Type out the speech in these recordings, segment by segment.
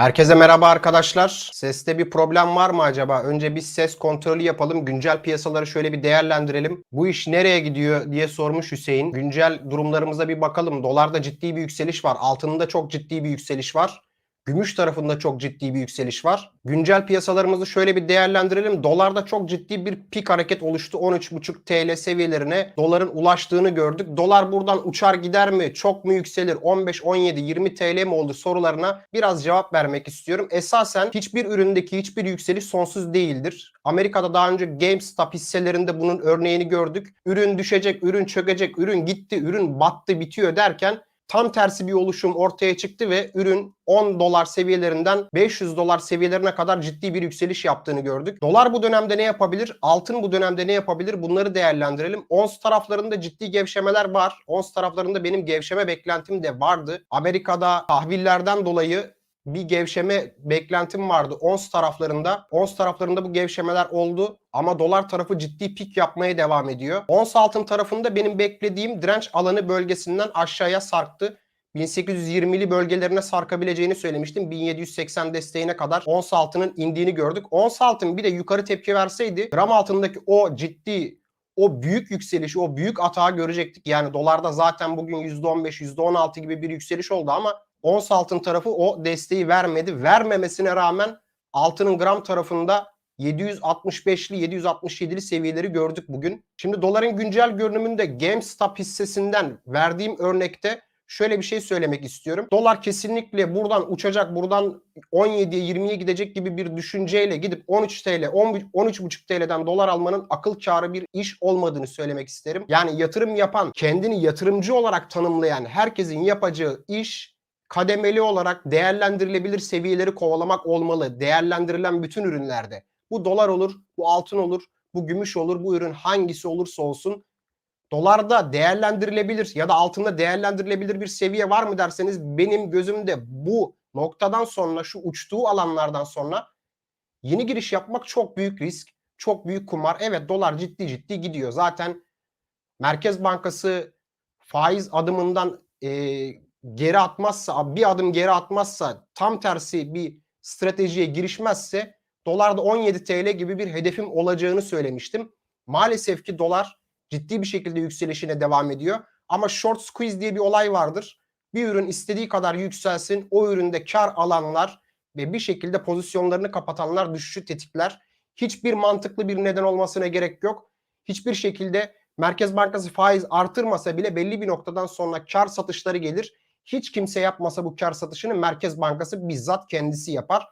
Herkese merhaba arkadaşlar. Seste bir problem var mı acaba? Önce bir ses kontrolü yapalım. Güncel piyasaları şöyle bir değerlendirelim. Bu iş nereye gidiyor diye sormuş Hüseyin. Güncel durumlarımıza bir bakalım. Dolarda ciddi bir yükseliş var. Altında çok ciddi bir yükseliş var. Gümüş tarafında çok ciddi bir yükseliş var. Güncel piyasalarımızı şöyle bir değerlendirelim. Dolarda çok ciddi bir pik hareket oluştu. 13,5 TL seviyelerine doların ulaştığını gördük. Dolar buradan uçar gider mi? Çok mu yükselir? 15, 17, 20 TL mi oldu sorularına biraz cevap vermek istiyorum. Esasen hiçbir üründeki hiçbir yükseliş sonsuz değildir. Amerika'da daha önce GameStop hisselerinde bunun örneğini gördük. Ürün düşecek, ürün çökecek, ürün gitti, ürün battı, bitiyor derken tam tersi bir oluşum ortaya çıktı ve ürün 10 dolar seviyelerinden 500 dolar seviyelerine kadar ciddi bir yükseliş yaptığını gördük. Dolar bu dönemde ne yapabilir? Altın bu dönemde ne yapabilir? Bunları değerlendirelim. Ons taraflarında ciddi gevşemeler var. Ons taraflarında benim gevşeme beklentim de vardı. Amerika'da tahvillerden dolayı bir gevşeme beklentim vardı ons taraflarında. Ons taraflarında bu gevşemeler oldu ama dolar tarafı ciddi pik yapmaya devam ediyor. Ons altın tarafında benim beklediğim direnç alanı bölgesinden aşağıya sarktı. 1820'li bölgelerine sarkabileceğini söylemiştim. 1780 desteğine kadar ons altının indiğini gördük. Ons altın bir de yukarı tepki verseydi gram altındaki o ciddi o büyük yükselişi, o büyük atağı görecektik. Yani dolarda zaten bugün %15, %16 gibi bir yükseliş oldu ama ons altın tarafı o desteği vermedi. Vermemesine rağmen altının gram tarafında 765'li 767'li seviyeleri gördük bugün. Şimdi doların güncel görünümünde GameStop hissesinden verdiğim örnekte şöyle bir şey söylemek istiyorum. Dolar kesinlikle buradan uçacak, buradan 17'ye 20'ye gidecek gibi bir düşünceyle gidip 13 TL, 10 13,5 TL'den dolar almanın akıl kârı bir iş olmadığını söylemek isterim. Yani yatırım yapan, kendini yatırımcı olarak tanımlayan herkesin yapacağı iş kademeli olarak değerlendirilebilir seviyeleri kovalamak olmalı. Değerlendirilen bütün ürünlerde. Bu dolar olur, bu altın olur, bu gümüş olur, bu ürün hangisi olursa olsun dolarda değerlendirilebilir ya da altında değerlendirilebilir bir seviye var mı derseniz benim gözümde bu noktadan sonra şu uçtuğu alanlardan sonra yeni giriş yapmak çok büyük risk, çok büyük kumar. Evet dolar ciddi ciddi gidiyor. Zaten Merkez Bankası faiz adımından e, geri atmazsa, bir adım geri atmazsa, tam tersi bir stratejiye girişmezse dolarda 17 TL gibi bir hedefim olacağını söylemiştim. Maalesef ki dolar ciddi bir şekilde yükselişine devam ediyor. Ama short squeeze diye bir olay vardır. Bir ürün istediği kadar yükselsin, o üründe kar alanlar ve bir şekilde pozisyonlarını kapatanlar düşüşü tetikler. Hiçbir mantıklı bir neden olmasına gerek yok. Hiçbir şekilde Merkez Bankası faiz artırmasa bile belli bir noktadan sonra kar satışları gelir. Hiç kimse yapmasa bu kar satışını Merkez Bankası bizzat kendisi yapar.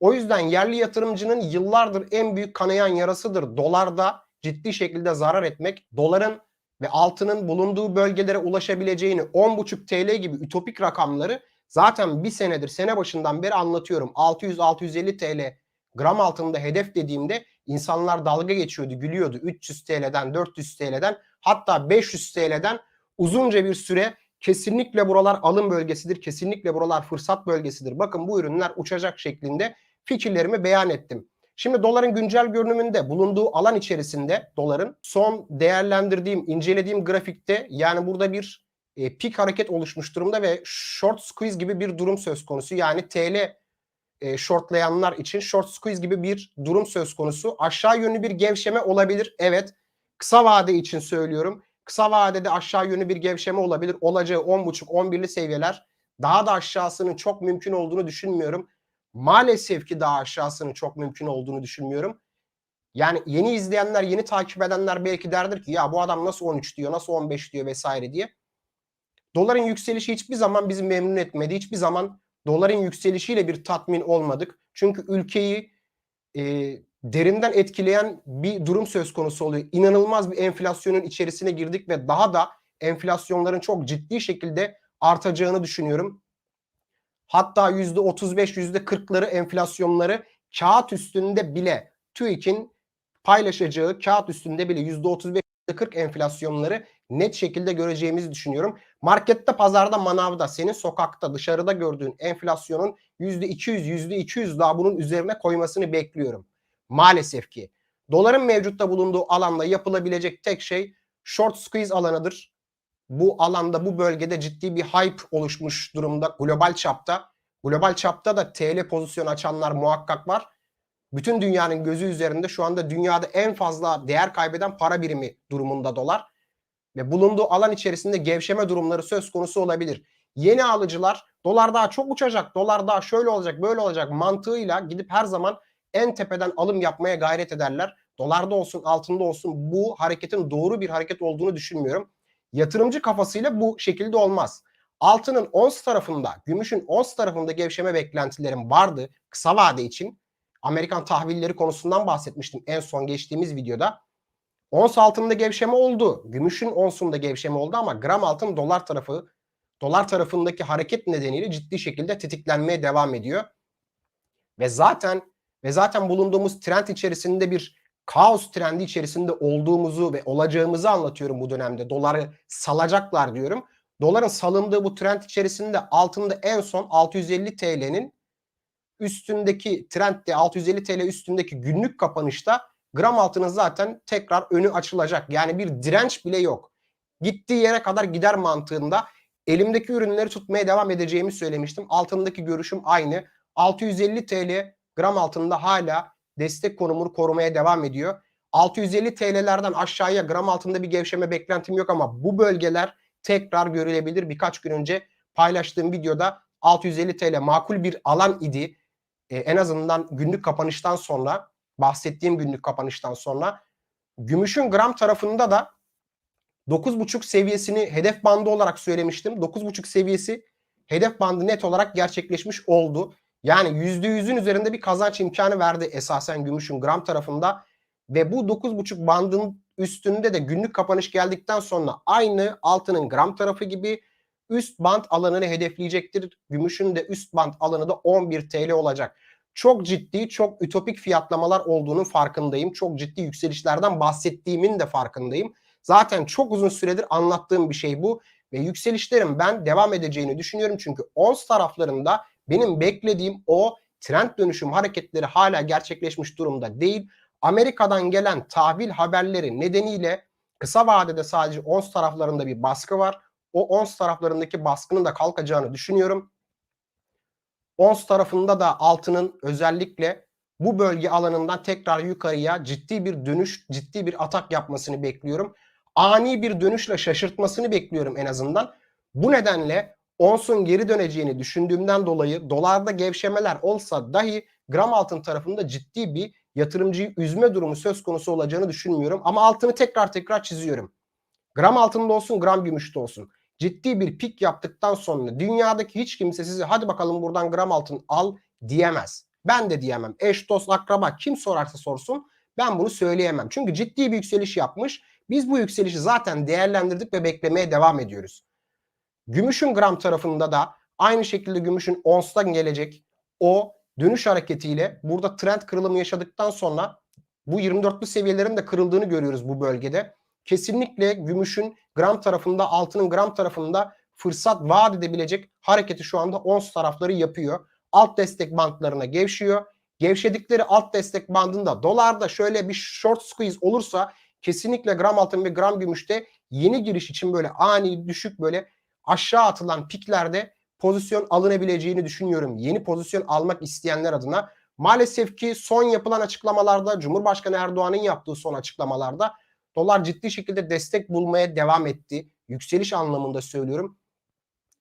O yüzden yerli yatırımcının yıllardır en büyük kanayan yarasıdır. Dolarda ciddi şekilde zarar etmek. Doların ve altının bulunduğu bölgelere ulaşabileceğini 10,5 TL gibi ütopik rakamları zaten bir senedir sene başından beri anlatıyorum. 600-650 TL gram altında hedef dediğimde insanlar dalga geçiyordu, gülüyordu. 300 TL'den, 400 TL'den hatta 500 TL'den uzunca bir süre kesinlikle buralar alım bölgesidir. Kesinlikle buralar fırsat bölgesidir. Bakın bu ürünler uçacak şeklinde fikirlerimi beyan ettim. Şimdi doların güncel görünümünde bulunduğu alan içerisinde doların son değerlendirdiğim, incelediğim grafikte yani burada bir e, pik hareket oluşmuş durumda ve short squeeze gibi bir durum söz konusu. Yani TL e, shortlayanlar için short squeeze gibi bir durum söz konusu. Aşağı yönlü bir gevşeme olabilir. Evet. Kısa vade için söylüyorum. Kısa vadede aşağı yönlü bir gevşeme olabilir. Olacağı 10.5-11'li seviyeler. Daha da aşağısının çok mümkün olduğunu düşünmüyorum. Maalesef ki daha aşağısının çok mümkün olduğunu düşünmüyorum. Yani yeni izleyenler, yeni takip edenler belki derdir ki ya bu adam nasıl 13 diyor, nasıl 15 diyor vesaire diye. Doların yükselişi hiçbir zaman bizi memnun etmedi. Hiçbir zaman doların yükselişiyle bir tatmin olmadık. Çünkü ülkeyi e, derinden etkileyen bir durum söz konusu oluyor. İnanılmaz bir enflasyonun içerisine girdik ve daha da enflasyonların çok ciddi şekilde artacağını düşünüyorum. Hatta %35, %40'ları enflasyonları kağıt üstünde bile TÜİK'in paylaşacağı kağıt üstünde bile %35, %40 enflasyonları net şekilde göreceğimizi düşünüyorum. Markette, pazarda, manavda, senin sokakta, dışarıda gördüğün enflasyonun %200, %200 daha bunun üzerine koymasını bekliyorum. Maalesef ki. Doların mevcutta bulunduğu alanda yapılabilecek tek şey short squeeze alanıdır. Bu alanda, bu bölgede ciddi bir hype oluşmuş durumda global çapta. Global çapta da TL pozisyon açanlar muhakkak var. Bütün dünyanın gözü üzerinde şu anda dünyada en fazla değer kaybeden para birimi durumunda dolar. Ve bulunduğu alan içerisinde gevşeme durumları söz konusu olabilir. Yeni alıcılar dolar daha çok uçacak, dolar daha şöyle olacak, böyle olacak mantığıyla gidip her zaman en tepeden alım yapmaya gayret ederler. Dolarda olsun, altında olsun bu hareketin doğru bir hareket olduğunu düşünmüyorum. Yatırımcı kafasıyla bu şekilde olmaz. Altının ons tarafında, gümüşün ons tarafında gevşeme beklentilerim vardı kısa vade için. Amerikan tahvilleri konusundan bahsetmiştim en son geçtiğimiz videoda. Ons altında gevşeme oldu. Gümüşün onsunda gevşeme oldu ama gram altın dolar tarafı dolar tarafındaki hareket nedeniyle ciddi şekilde tetiklenmeye devam ediyor. Ve zaten ve zaten bulunduğumuz trend içerisinde bir kaos trendi içerisinde olduğumuzu ve olacağımızı anlatıyorum bu dönemde. Doları salacaklar diyorum. Doların salındığı bu trend içerisinde altında en son 650 TL'nin üstündeki trendde 650 TL üstündeki günlük kapanışta gram altının zaten tekrar önü açılacak. Yani bir direnç bile yok. Gittiği yere kadar gider mantığında elimdeki ürünleri tutmaya devam edeceğimi söylemiştim. Altındaki görüşüm aynı. 650 TL gram altında hala destek konumunu korumaya devam ediyor. 650 TL'lerden aşağıya gram altında bir gevşeme beklentim yok ama bu bölgeler tekrar görülebilir. Birkaç gün önce paylaştığım videoda 650 TL makul bir alan idi. Ee, en azından günlük kapanıştan sonra bahsettiğim günlük kapanıştan sonra gümüşün gram tarafında da 9.5 seviyesini hedef bandı olarak söylemiştim. 9.5 seviyesi hedef bandı net olarak gerçekleşmiş oldu. Yani %100'ün üzerinde bir kazanç imkanı verdi esasen gümüşün gram tarafında. Ve bu 9.5 bandın üstünde de günlük kapanış geldikten sonra aynı altının gram tarafı gibi üst band alanını hedefleyecektir. Gümüşün de üst band alanı da 11 TL olacak. Çok ciddi, çok ütopik fiyatlamalar olduğunun farkındayım. Çok ciddi yükselişlerden bahsettiğimin de farkındayım. Zaten çok uzun süredir anlattığım bir şey bu ve yükselişlerin ben devam edeceğini düşünüyorum. Çünkü ons taraflarında benim beklediğim o trend dönüşüm hareketleri hala gerçekleşmiş durumda değil. Amerika'dan gelen tahvil haberleri nedeniyle kısa vadede sadece ons taraflarında bir baskı var. O ons taraflarındaki baskının da kalkacağını düşünüyorum. Ons tarafında da altının özellikle bu bölge alanından tekrar yukarıya ciddi bir dönüş, ciddi bir atak yapmasını bekliyorum. Ani bir dönüşle şaşırtmasını bekliyorum en azından. Bu nedenle onsun geri döneceğini düşündüğümden dolayı dolarda gevşemeler olsa dahi gram altın tarafında ciddi bir yatırımcıyı üzme durumu söz konusu olacağını düşünmüyorum. Ama altını tekrar tekrar çiziyorum. Gram altında olsun gram gümüşte olsun. Ciddi bir pik yaptıktan sonra dünyadaki hiç kimse size hadi bakalım buradan gram altın al diyemez. Ben de diyemem. Eş, dost, akraba kim sorarsa sorsun ben bunu söyleyemem. Çünkü ciddi bir yükseliş yapmış. Biz bu yükselişi zaten değerlendirdik ve beklemeye devam ediyoruz. Gümüşün gram tarafında da aynı şekilde gümüşün onstan gelecek o dönüş hareketiyle burada trend kırılımı yaşadıktan sonra bu 24'lü seviyelerin de kırıldığını görüyoruz bu bölgede. Kesinlikle gümüşün gram tarafında altının gram tarafında fırsat vaat edebilecek hareketi şu anda ons tarafları yapıyor. Alt destek bantlarına gevşiyor. Gevşedikleri alt destek bandında dolarda şöyle bir short squeeze olursa kesinlikle gram altın ve gram gümüşte yeni giriş için böyle ani düşük böyle aşağı atılan piklerde pozisyon alınabileceğini düşünüyorum. Yeni pozisyon almak isteyenler adına. Maalesef ki son yapılan açıklamalarda Cumhurbaşkanı Erdoğan'ın yaptığı son açıklamalarda dolar ciddi şekilde destek bulmaya devam etti. Yükseliş anlamında söylüyorum.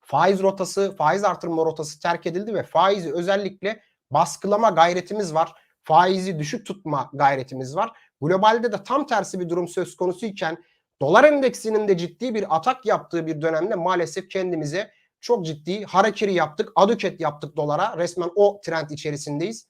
Faiz rotası, faiz artırma rotası terk edildi ve faizi özellikle baskılama gayretimiz var. Faizi düşük tutma gayretimiz var. Globalde de tam tersi bir durum söz konusuyken dolar endeksinin de ciddi bir atak yaptığı bir dönemde maalesef kendimize çok ciddi harekiri yaptık. Aduket yaptık dolara. Resmen o trend içerisindeyiz.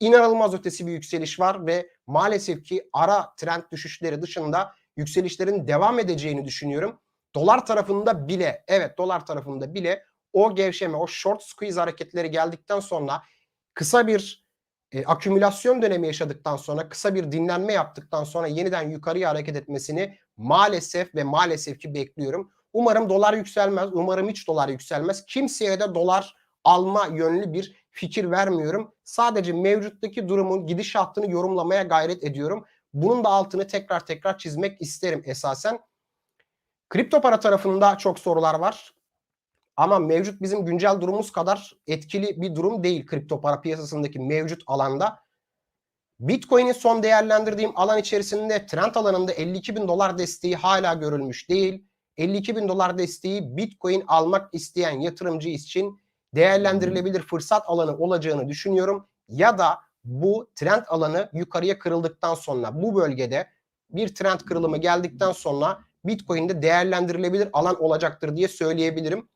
İnanılmaz ötesi bir yükseliş var ve maalesef ki ara trend düşüşleri dışında yükselişlerin devam edeceğini düşünüyorum. Dolar tarafında bile evet dolar tarafında bile o gevşeme o short squeeze hareketleri geldikten sonra kısa bir e, akümülasyon dönemi yaşadıktan sonra kısa bir dinlenme yaptıktan sonra yeniden yukarıya hareket etmesini maalesef ve maalesef ki bekliyorum. Umarım dolar yükselmez. Umarım hiç dolar yükselmez. Kimseye de dolar alma yönlü bir fikir vermiyorum. Sadece mevcuttaki durumun gidişatını yorumlamaya gayret ediyorum. Bunun da altını tekrar tekrar çizmek isterim esasen. Kripto para tarafında çok sorular var. Ama mevcut bizim güncel durumumuz kadar etkili bir durum değil kripto para piyasasındaki mevcut alanda. Bitcoin'in son değerlendirdiğim alan içerisinde trend alanında 52 bin dolar desteği hala görülmüş değil. 52 bin dolar desteği Bitcoin almak isteyen yatırımcı için değerlendirilebilir fırsat alanı olacağını düşünüyorum. Ya da bu trend alanı yukarıya kırıldıktan sonra bu bölgede bir trend kırılımı geldikten sonra Bitcoin'de değerlendirilebilir alan olacaktır diye söyleyebilirim.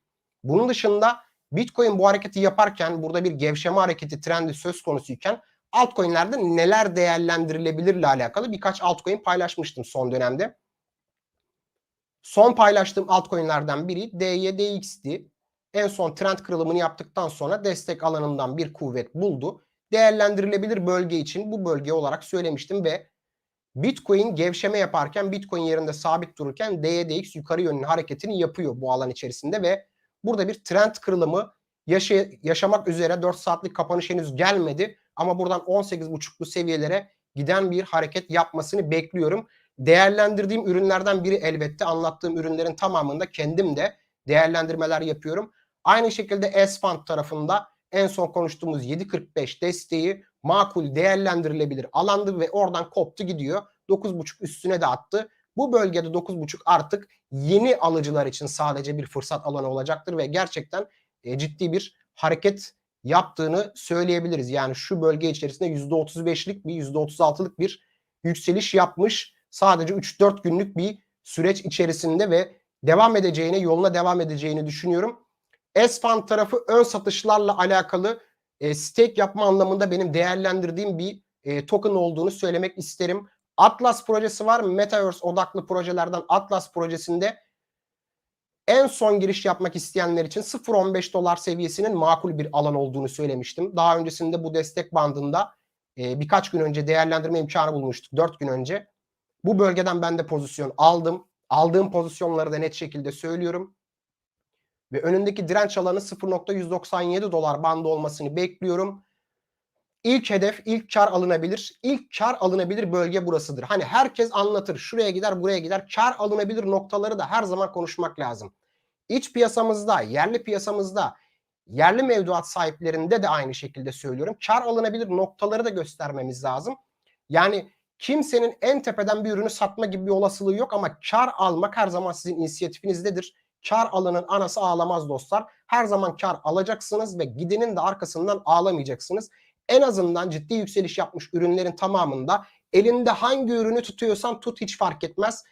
Bunun dışında Bitcoin bu hareketi yaparken burada bir gevşeme hareketi trendi söz konusuyken altcoin'lerde neler değerlendirilebilirle alakalı birkaç altcoin paylaşmıştım son dönemde. Son paylaştığım altcoin'lerden biri DYDX'ti. En son trend kırılımını yaptıktan sonra destek alanından bir kuvvet buldu. Değerlendirilebilir bölge için bu bölge olarak söylemiştim ve Bitcoin gevşeme yaparken Bitcoin yerinde sabit dururken DYDX yukarı yönlü hareketini yapıyor bu alan içerisinde ve burada bir trend kırılımı yaşa yaşamak üzere 4 saatlik kapanış henüz gelmedi ama buradan 18.5'lu seviyelere giden bir hareket yapmasını bekliyorum. Değerlendirdiğim ürünlerden biri elbette anlattığım ürünlerin tamamında kendim de değerlendirmeler yapıyorum. Aynı şekilde S-Fund tarafında en son konuştuğumuz 7.45 desteği makul değerlendirilebilir alandı ve oradan koptu gidiyor. 9.5 üstüne de attı. Bu bölgede 9.5 artık yeni alıcılar için sadece bir fırsat alanı olacaktır ve gerçekten e, ciddi bir hareket yaptığını söyleyebiliriz. Yani şu bölge içerisinde %35'lik bir %36'lık bir yükseliş yapmış. Sadece 3-4 günlük bir süreç içerisinde ve devam edeceğine, yoluna devam edeceğini düşünüyorum. S-Fund tarafı ön satışlarla alakalı e, stake yapma anlamında benim değerlendirdiğim bir e, token olduğunu söylemek isterim. Atlas projesi var. Metaverse odaklı projelerden Atlas projesinde en son giriş yapmak isteyenler için 0.15 dolar seviyesinin makul bir alan olduğunu söylemiştim. Daha öncesinde bu destek bandında e, birkaç gün önce değerlendirme imkanı bulmuştuk. 4 gün önce. Bu bölgeden ben de pozisyon aldım. Aldığım pozisyonları da net şekilde söylüyorum. Ve önündeki direnç alanı 0.197 dolar bandı olmasını bekliyorum. İlk hedef, ilk kar alınabilir. İlk kar alınabilir bölge burasıdır. Hani herkes anlatır. Şuraya gider, buraya gider. Kar alınabilir noktaları da her zaman konuşmak lazım. İç piyasamızda, yerli piyasamızda, yerli mevduat sahiplerinde de aynı şekilde söylüyorum. Kar alınabilir noktaları da göstermemiz lazım. Yani kimsenin en tepeden bir ürünü satma gibi bir olasılığı yok ama kar almak her zaman sizin inisiyatifinizdedir. Kar alanın anası ağlamaz dostlar. Her zaman kar alacaksınız ve gidenin de arkasından ağlamayacaksınız en azından ciddi yükseliş yapmış ürünlerin tamamında elinde hangi ürünü tutuyorsan tut hiç fark etmez.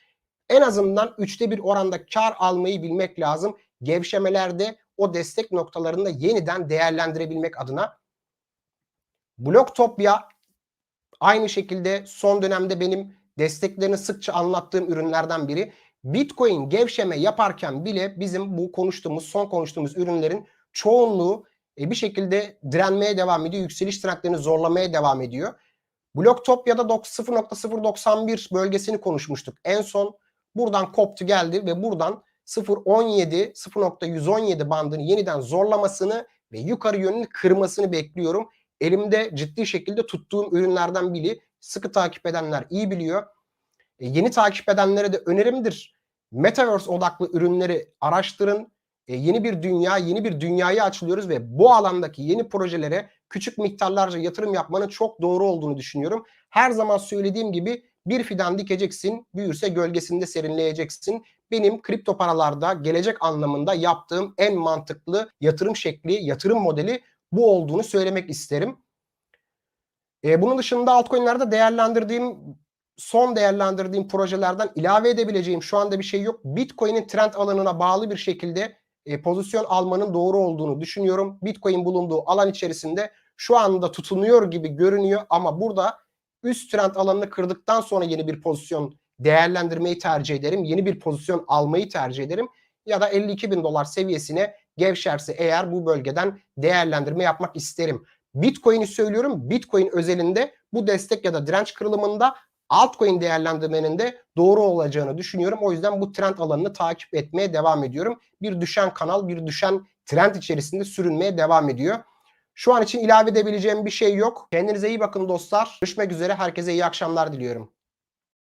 En azından üçte bir oranda kar almayı bilmek lazım. Gevşemelerde o destek noktalarında yeniden değerlendirebilmek adına. Bloktopya aynı şekilde son dönemde benim desteklerini sıkça anlattığım ürünlerden biri. Bitcoin gevşeme yaparken bile bizim bu konuştuğumuz, son konuştuğumuz ürünlerin çoğunluğu e, bir şekilde direnmeye devam ediyor. Yükseliş trendlerini zorlamaya devam ediyor. Bloktopya'da 0.091 bölgesini konuşmuştuk. En son buradan koptu geldi ve buradan 0.17 0.117 bandını yeniden zorlamasını ve yukarı yönünü kırmasını bekliyorum. Elimde ciddi şekilde tuttuğum ürünlerden biri. Sıkı takip edenler iyi biliyor. E, yeni takip edenlere de önerimdir. Metaverse odaklı ürünleri araştırın e, yeni bir dünya, yeni bir dünyayı açılıyoruz ve bu alandaki yeni projelere küçük miktarlarca yatırım yapmanın çok doğru olduğunu düşünüyorum. Her zaman söylediğim gibi bir fidan dikeceksin, büyürse gölgesinde serinleyeceksin. Benim kripto paralarda gelecek anlamında yaptığım en mantıklı yatırım şekli, yatırım modeli bu olduğunu söylemek isterim. E, bunun dışında altcoin'lerde değerlendirdiğim son değerlendirdiğim projelerden ilave edebileceğim şu anda bir şey yok. Bitcoin'in trend alanına bağlı bir şekilde e, pozisyon almanın doğru olduğunu düşünüyorum. Bitcoin bulunduğu alan içerisinde şu anda tutunuyor gibi görünüyor ama burada üst trend alanını kırdıktan sonra yeni bir pozisyon değerlendirmeyi tercih ederim. Yeni bir pozisyon almayı tercih ederim. Ya da 52 bin dolar seviyesine gevşerse eğer bu bölgeden değerlendirme yapmak isterim. Bitcoin'i söylüyorum. Bitcoin özelinde bu destek ya da direnç kırılımında altcoin değerlendirmenin de doğru olacağını düşünüyorum. O yüzden bu trend alanını takip etmeye devam ediyorum. Bir düşen kanal, bir düşen trend içerisinde sürünmeye devam ediyor. Şu an için ilave edebileceğim bir şey yok. Kendinize iyi bakın dostlar. Görüşmek üzere. Herkese iyi akşamlar diliyorum.